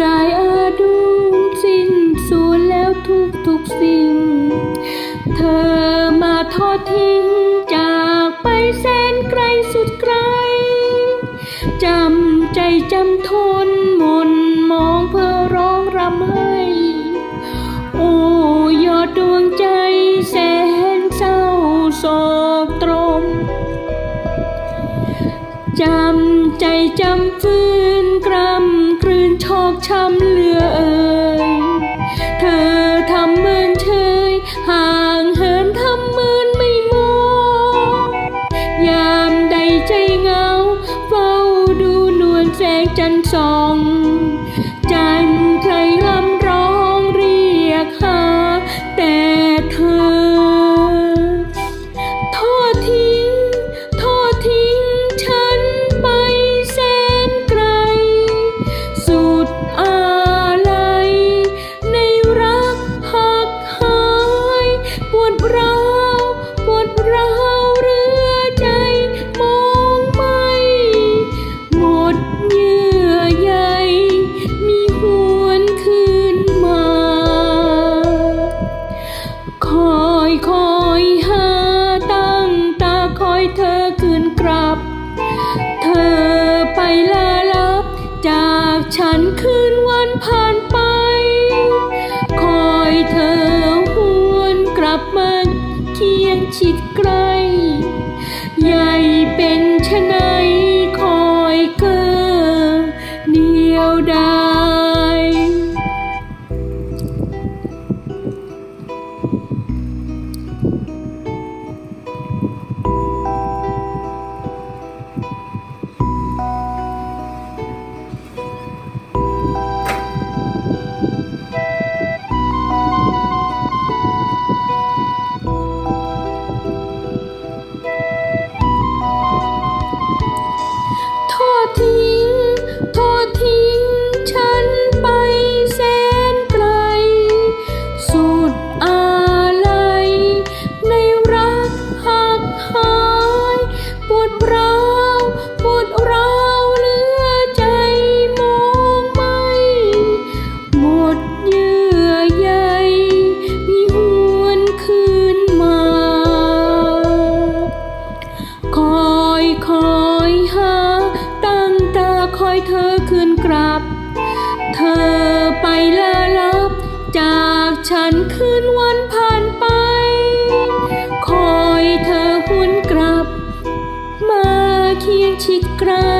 ได้อาดูสิ้นสูญแล้วทุกทุกสิ่ง เธอมาทอดทิ้ง จากไปแสนไกลสุดไกล จำใจจำทนมนมองเพื่อร้องรำให้ โอ้ยอดดวงใจแสนเศร้าโศกตรม จำใจจำฟื้น ช้ำเหลือ ชิดใกล้ ใหญ่เป็นชะไน คอยหา ตั้งตาคอยเธอคืนกลับ เธอไปลาลับ จากฉันคืนวันผ่านไป คอยเธอหุนกลับ มาเคียงชิดกล้